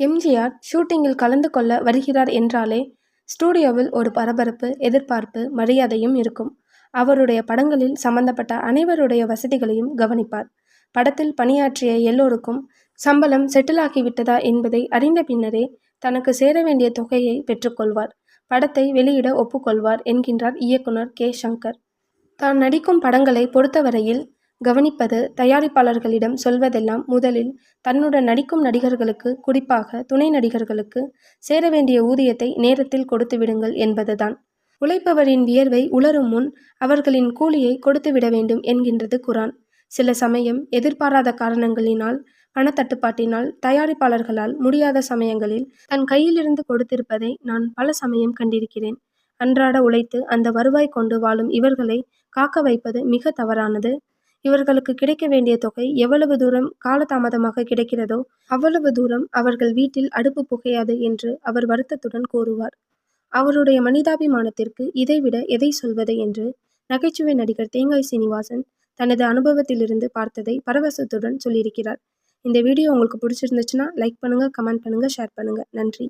எம்ஜிஆர் ஷூட்டிங்கில் கலந்து கொள்ள வருகிறார் என்றாலே ஸ்டூடியோவில் ஒரு பரபரப்பு எதிர்பார்ப்பு மரியாதையும் இருக்கும். அவருடைய படங்களில் சம்பந்தப்பட்ட அனைவருடைய வசதிகளையும் கவனிப்பார். படத்தில் பணியாற்றிய எல்லோருக்கும் சம்பளம் செட்டிலாகிவிட்டதா என்பதை அறிந்த பின்னரே தனக்கு சேர வேண்டிய தொகையை பெற்றுக்கொள்வார். படத்தை வெளியிட ஒப்புக்கொள்வார் என்கின்றார் இயக்குனர் கே. சங்கர். தான் நடிக்கும் படங்களை பொறுத்தவரையில் கவனிப்பது தயாரிப்பாளர்களிடம் சொல்வதெல்லாம் முதலில் தன்னுடன் நடிக்கும் நடிகர்களுக்கு குறிப்பாக துணை நடிகர்களுக்கு சேர வேண்டிய ஊதியத்தை நேரத்தில் கொடுத்து விடுங்கள் என்பதுதான். உழைப்பவரின் வியர்வை உலரும் முன் அவர்களின் கூலியை கொடுத்துவிட வேண்டும் என்கின்றது குரான். சில சமயம் எதிர்பாராத காரணங்களினால் பணத்தட்டுப்பாட்டினால் தயாரிப்பாளர்களால் முடியாத சமயங்களில் தன் கையிலிருந்து கொடுத்திருப்பதை நான் பல சமயம் கண்டிருக்கிறேன். அன்றாட உழைத்து அந்த வருவாய் கொண்டு வாழும் இவர்களை காக்க வைப்பது மிக தவறானது. இவர்களுக்கு கிடைக்க வேண்டிய தொகை எவ்வளவு தூரம் காலதாமதமாக கிடைக்கிறதோ அவ்வளவு தூரம் அவர்கள் வீட்டில் அடுப்பு புகையாது என்று அவர் வருத்தத்துடன் கூறுவார். அவருடைய மனிதாபிமானத்திற்கு இதைவிட எதை சொல்வது என்று நகைச்சுவை நடிகர் தேங்காய் சீனிவாசன் தனது அனுபவத்திலிருந்து பார்த்ததை பரவசத்துடன் சொல்லியிருக்கிறார். இந்த வீடியோ உங்களுக்கு பிடிச்சிருந்துச்சுன்னா லைக் பண்ணுங்கள் கமெண்ட் பண்ணுங்கள் ஷேர் பண்ணுங்கள் நன்றி.